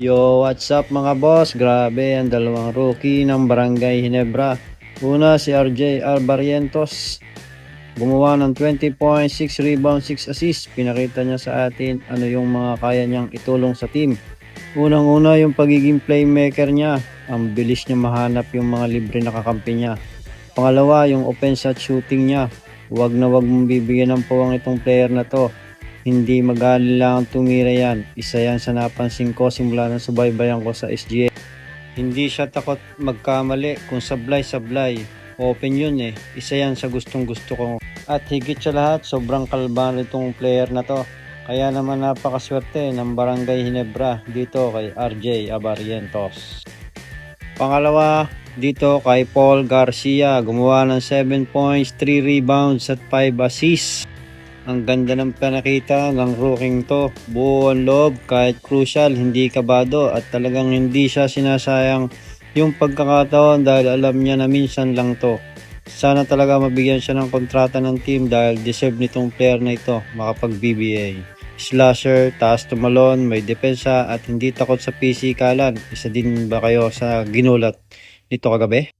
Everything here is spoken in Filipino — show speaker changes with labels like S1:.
S1: Yo, what's up mga boss? Grabe ang dalawang rookie ng Barangay Hinebra. Una si RJ Albarrientos. Gumawa ng 20 points, 6 rebounds, 6 assists. Pinakita niya sa atin ano yung mga kaya niyang itulong sa team. Unang-una yung pagiging playmaker niya. Ang bilis niya mahanap yung mga libre na kakampi niya. Pangalawa, yung offense at shooting niya. Huwag na huwag mong bibigyan ng pawang itong player na to. Hindi magali lang tumira yan. Isa yan sa napansin ko simula ng subaybayan ko sa SGA. Hindi siya takot magkamali kung sablay-sablay. Open yun eh. Isa yan sa gustong gusto ko. At higit sa lahat, sobrang kalban itong player na to. Kaya naman napakaswerte ng Barangay Hinebra dito kay RJ Abarientos. Pangalawa, dito kay Paul Garcia, gumawa ng 7 points, 3 rebounds at 5 assists. Ang ganda ng panakita ng rookie to. Buo ang loob kahit crucial, hindi kabado at talagang hindi siya sinasayang yung pagkakataon dahil alam niya na minsan lang to. Sana talaga mabigyan siya ng kontrata ng team dahil deserve nitong player na ito makapag-BBA. Slasher, taas tumalon, may depensa at hindi takot sa PC kalan. Isa din ba kayo sa ginulat nito kagabi?